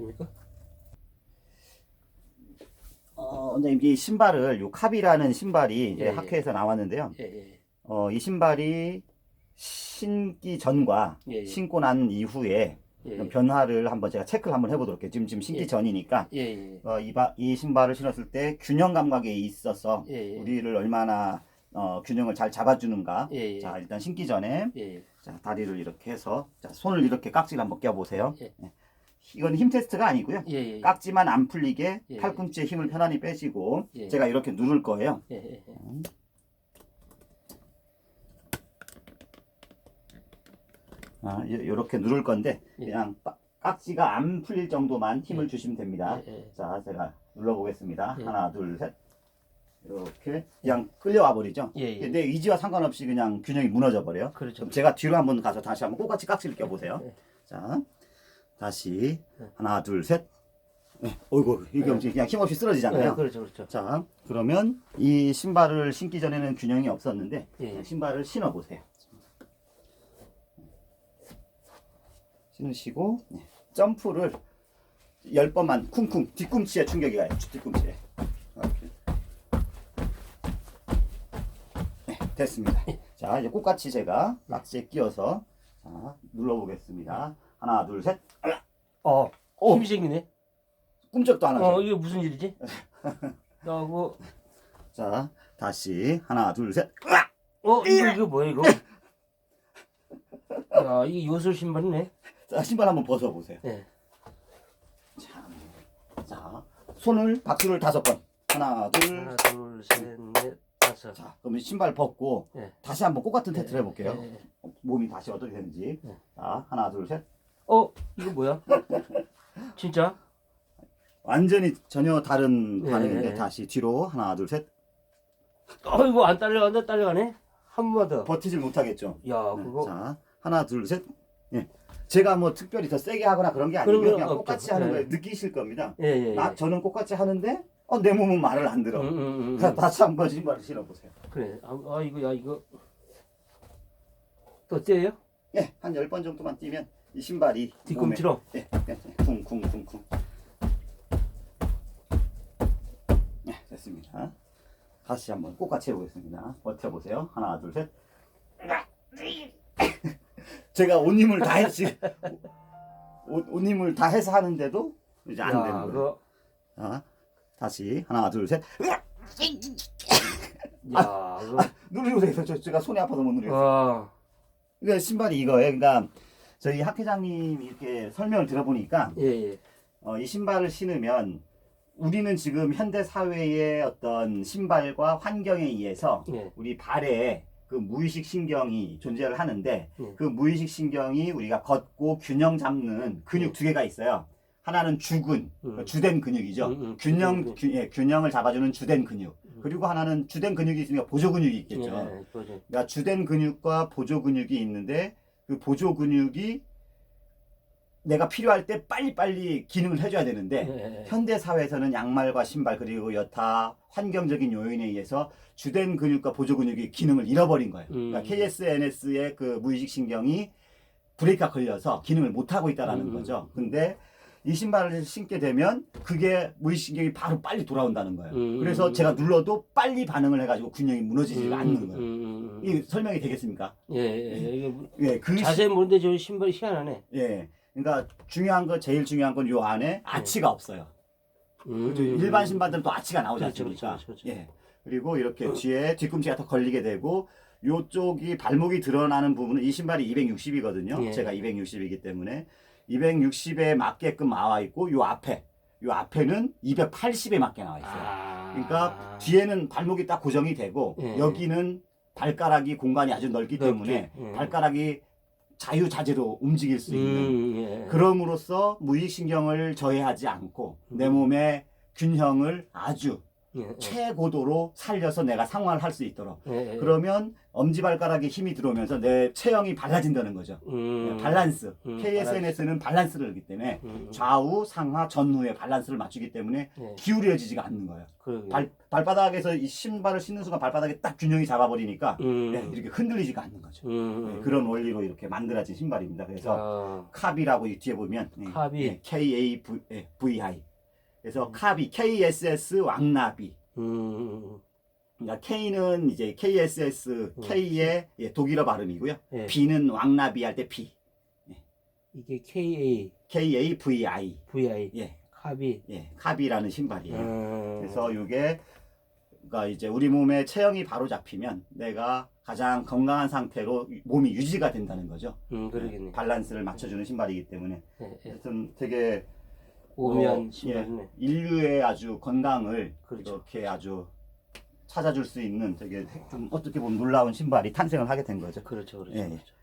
됩니까? 어, 원장님 이 신발을 요 캅이라는 신발이 이제 예, 예. 학회에서 나왔는데요. 예, 예. 어, 이 신발이 신기 전과 예, 예. 신고 난 이후에 예, 좀 변화를 한번 제가 체크를 한번 해보도록 해요. 지금 지금 신기 예. 전이니까 예, 예. 어, 이, 바, 이 신발을 신었을 때 균형 감각에 있어서 예, 예. 우리를 얼마나 어, 균형을 잘 잡아주는가. 예, 예. 자 일단 신기 전에 예, 자 다리를 이렇게 해서 자 손을 이렇게 깍지를 한번 껴보세요. 예. 예. 이건 힘 테스트가 아니고요. 예, 예. 깍지만 안 풀리게 예. 팔꿈치에 힘을 편안히 빼시고 예. 제가 이렇게 누를 거예요. 예, 예, 예. 아, 이렇게 누를 건데 예. 그냥 빠- 깍지가 안 풀릴 정도만 힘을 주시면 됩니다. 예, 예. 자, 제가 눌러보겠습니다. 예. 하나, 둘, 셋. 이렇게 그냥 끌려와 버리죠. 예, 예. 내 의지와 상관없이 그냥 균형이 무너져 버려요. 그렇죠. 그럼 제가 뒤로 한번 가서 다시 한번 똑같이 깍지를 껴보세요. 예. 자, 다시 예. 하나, 둘, 셋. 네. 어이구, 이게 예. 그냥 힘없이 예, 쓰러지잖아요. 그렇죠, 그렇죠. 자, 그러면 이 신발을 신기 전에는 균형이 없었는데 예. 신발을 신어 보세요. 신으시고 네. 점프를 열 번만 쿵쿵 뒤꿈치에 충격이 가요. 뒤꿈치에. 네, 됐습니다. 자, 이제 꽃같이 제가 락지에 끼워서 자, 눌러보겠습니다. 하나, 둘, 셋. 어, 오, 힘이 생기네. 꿈쩍도 안 하죠. 어, 이게 무슨 일이지? 나 그거, 자, 다시 하나, 둘, 셋. 어, 이거, 이거 뭐야, 이거? 야, 이게 요술 신발이네. 자, 신발 한번 벗어 보세요. 예. 참. 자, 손을 바퀴를 다섯 번. 하나, 둘. 하나, 둘, 셋, 넷, 다섯. 자, 그러면 신발 벗고 예. 다시 한번 똑같은 테스트를 해볼게요. 예, 예. 어, 몸이 다시 어떻게 되는지. 예. 자, 하나, 둘, 셋. 어, 이거 뭐야? 진짜? 완전히 전혀 다른 예, 반응인데 예. 다시 뒤로 하나, 둘, 셋. 어, 이거 안 딸려간다, 딸려가네? 한 번만 더. 버티질 못하겠죠. 야, 네, 그거. 자, 하나, 둘, 셋. 예. 제가 뭐 특별히 더 세게 하거나 그런 게건 그냥 없죠. 똑같이 하는 예. 거예요. 느끼실 겁니다. 예, 예. 예. 나, 저는 똑같이 하는데 어, 내 몸은 말을 안 들어. 음, 음, 음, 음. 자, 다시 한번 신발을 신어보세요. 그래. 아, 아, 이거, 야, 이거. 또 떼요? 예, 한 열 번 정도만 뛰면 이 신발이 뒤꿈치로? 예, 예, 예, 쿵쿵쿵쿵. 예, 됐습니다. 다시 한번 똑같이 해보겠습니다. 버텨보세요. 하나, 둘, 셋. 제가 온 힘을 다 했지. 온, 온 힘을 다 해서 하는데도 이제 안 야, 되는 거예요. 그거. 자, 다시 하나, 둘, 셋. 야, 그거. 누르고 해서 저, 제가 손이 아파서 못 누르겠어요. 와. 그러니까 신발이 이거예요. 그러니까 저희 학 회장님 이렇게 설명을 들어보니까 예, 예. 어, 이 신발을 신으면 우리는 지금 현대 사회의 어떤 신발과 환경에 의해서 예. 우리 발에 그 무의식 신경이 존재를 하는데 예. 그 무의식 신경이 우리가 걷고 균형 잡는 근육 두 개가 있어요. 하나는 주근, 음. 주된 근육이죠. 음, 음, 균형 주된 균, 예, 균형을 잡아주는 주된 근육. 음. 그리고 하나는 주된 근육이 있으니까 보조 근육이 있겠죠. 예. 그러니까 주된 근육과 보조 근육이 있는데 그 보조 근육이 내가 필요할 때 빨리빨리 기능을 해줘야 되는데 예, 예. 현대 사회에서는 양말과 신발 그리고 여타 환경적인 요인에 의해서 주된 근육과 보조 근육이 기능을 잃어버린 거예요. 음. 그러니까 KSNS의 그 무의식 신경이 브레이크가 걸려서 기능을 못 하고 있다라는 음. 거죠. 근데 이 신발을 신게 되면 그게 무의식 신경이 바로 빨리 돌아온다는 거예요. 음. 그래서 제가 눌러도 빨리 반응을 해가지고 균형이 무너지지가 음, 않는 거예요. 음, 음, 음. 이 설명이 되겠습니까? 예, 예, 예. 뭐- 예, 그 시- 자세히 모르는데 저 신발이 희한하네. 예, 그러니까 중요한 거 제일 중요한 건 요 안에 아치가 없어요. 음, 그죠? 일반 신발들은 또 아치가 나오지 그렇죠, 않습니까? 그렇죠, 그렇죠. 예. 그리고 이렇게 어. 뒤에 뒤꿈치가 더 걸리게 되고 요쪽이 발목이 드러나는 부분은 이 신발이 260이거든요. 예. 제가 260이기 때문에 260에 맞게끔 나와 있고 요 앞에 요 앞에는 280에 맞게 나와 있어요. 아. 그러니까 뒤에는 발목이 딱 고정이 되고 예. 여기는 발가락이 공간이 아주 넓기 넓게, 때문에 예. 발가락이 자유자재로 움직일 수 있는 음, 예. 그럼으로써 무의식신경을 저해하지 않고 내 음. 몸의 균형을 아주 예, 예. 최고도로 살려서 내가 상환을 할 수 있도록. 예, 예. 그러면 엄지발가락에 힘이 들어오면서 내 체형이 발라진다는 거죠. 음. 발란스. 음, KSNS는 밸런스를 하기 때문에 음, 음. 좌우, 상하, 전후의 밸런스를 맞추기 때문에 예. 기울여지지가 않는 거예요. 그러게. 발, 발바닥에서 이 신발을 신는 순간 발바닥에 딱 균형이 잡아버리니까 음. 네, 이렇게 흔들리지가 않는 거죠. 음. 네, 그런 원리로 이렇게 만들어진 신발입니다. 그래서 아. 카비라고 이 뒤에 보면 네, 카비. 네, KAVI 그래서 음. 카비 KSS 왕나비 음. 그러니까 K는 이제 KSS 음. K의 예, 독일어 발음이고요. 예. B는 왕나비 할때 P 이게 KA KAVI VI 예, 카비. 예, 카비라는 신발이에요. 음. 그래서 이게 그러니까 이제 우리 몸의 체형이 바로 잡히면 내가 가장 건강한 상태로 몸이 유지가 된다는 거죠. 음 그러겠네. 밸런스를 맞춰주는 신발이기 때문에 예, 예. 하여튼 되게 오면 어. 예, 인류의 아주 건강을 그렇죠. 이렇게 아주 찾아줄 수 있는 되게 좀 어떻게 보면 놀라운 신발이 탄생을 하게 된 거죠. 그렇죠, 그렇죠. 예, 예. 그렇죠.